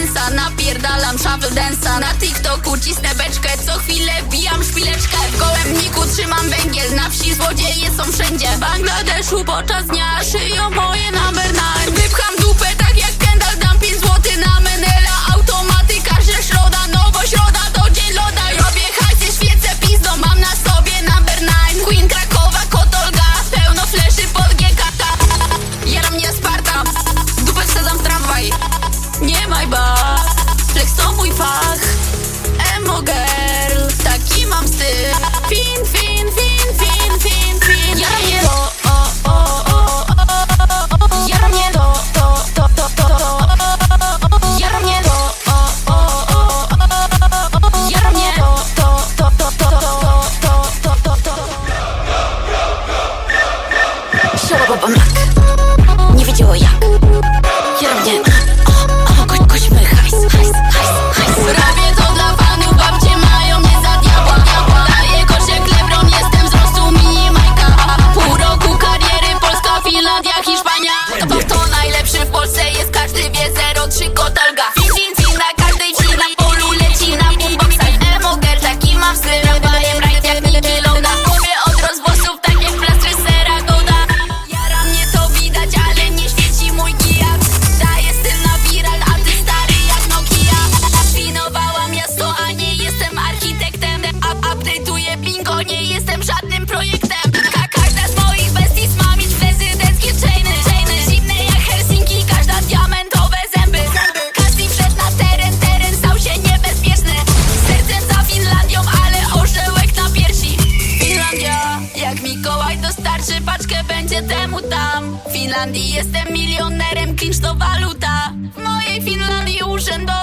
sensa Napierdalam shuffle dance'a. Na TikToku cisnę beczkę Co chwilę bijam szpileczkę. W gołębniku trzymam węgiel Na wsi złodzieje są wszędzie. W Bangladeszu podczas Boba Mac Nie wiedziała jak. Ja mnie Wystarczy paczkę, będzie temu tam. W Finlandii jestem milionerem, klincz to waluta. W mojej Finlandii urzędowa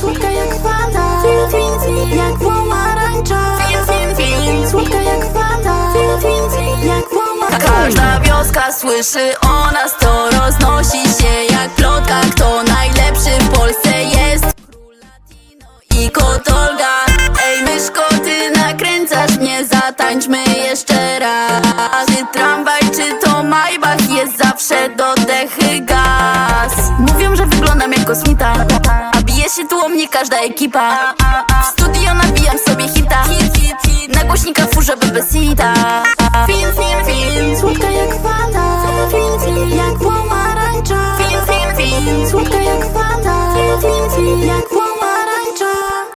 Słodka jak woda Fin, fin, fin Jak pomarańcza Fin, fin, fin Słodka jak woda Fin, fin, fin Jak pomarańcza Każda wioska słyszy o nas To roznosi się jak plotka. Kto najlepszy w Polsce jest? Król Latino i Kotolga. Ej myszko, ty nakręcasz mnie Zatańczmy jeszcze raz. Czy tramwaj, czy to Maybach Jest zawsze do dechy gaz. Mówią, że wyglądam jak kosmita. Єсі твом, ні каждая екіпа В студию набьем собі хіт